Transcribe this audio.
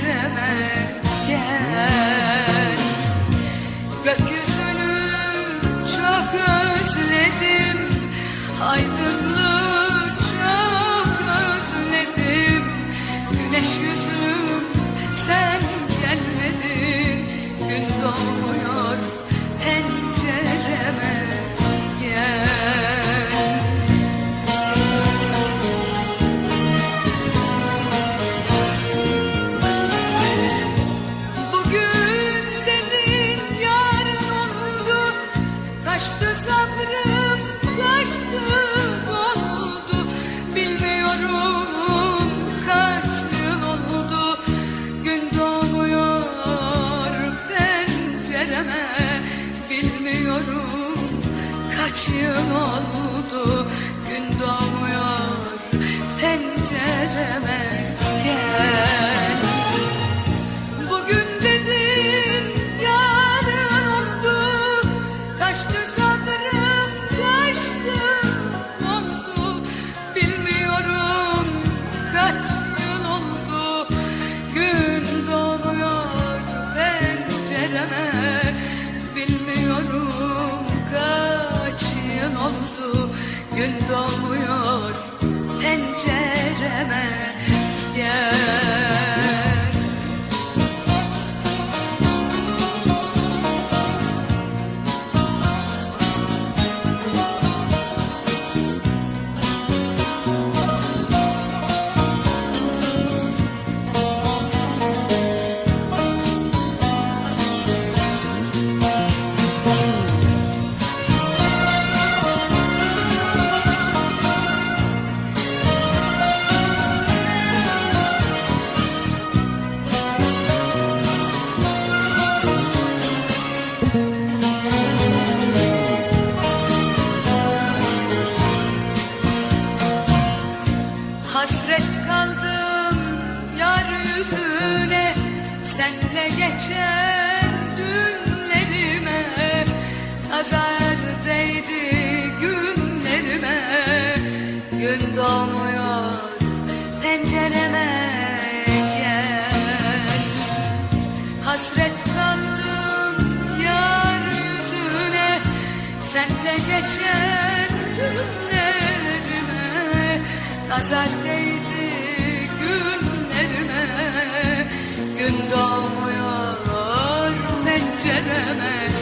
veremez kaç yıl oldu? Gün doğmuyor Gün Senle geçen günlerime. Nazar değdi günlerime. Gün doğmuyor pencereme gel. Hasret kaldım yar yüzüne Senle geçen günlerime. Nazar değdi Doğmuyor pencereme